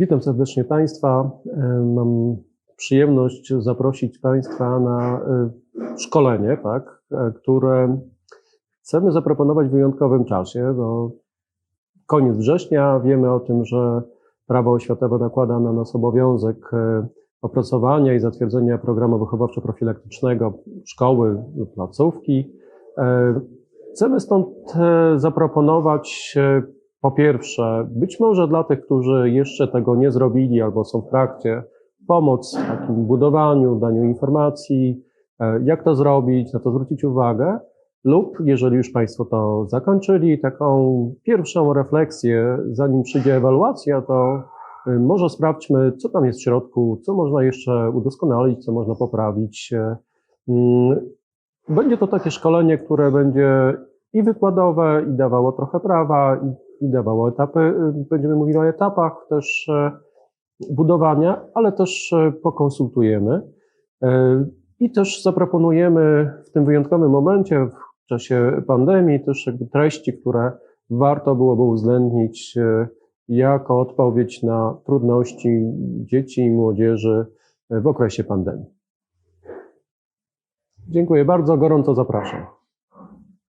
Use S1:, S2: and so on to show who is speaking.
S1: Witam serdecznie Państwa. E, Mam przyjemność zaprosić Państwa na e, szkolenie, tak, e, które chcemy zaproponować w wyjątkowym czasie. Bo koniec września wiemy o tym, że prawo oświatowe nakłada na nas obowiązek opracowania i zatwierdzenia programu wychowawczo-profilaktycznego szkoły lub placówki. Chcemy stąd zaproponować po pierwsze, być może dla tych, którzy jeszcze tego nie zrobili albo są w trakcie, pomoc w takim budowaniu, daniu informacji, e, jak to zrobić, na to zwrócić uwagę, lub jeżeli już Państwo to zakończyli, taką pierwszą refleksję, zanim przyjdzie ewaluacja, to y, może sprawdźmy, co tam jest w środku, co można jeszcze udoskonalić, co można poprawić. E, mm, Będzie to takie szkolenie, które będzie i wykładowe, i dawało trochę prawa, i, i etapy, y, będziemy mówili o etapach też e, budowania, ale też e, pokonsultujemy. E, I też zaproponujemy w tym wyjątkowym momencie, w czasie pandemii, też jakby treści, które warto byłoby uwzględnić jako odpowiedź na trudności dzieci i młodzieży w okresie pandemii. Dziękuję bardzo, gorąco zapraszam.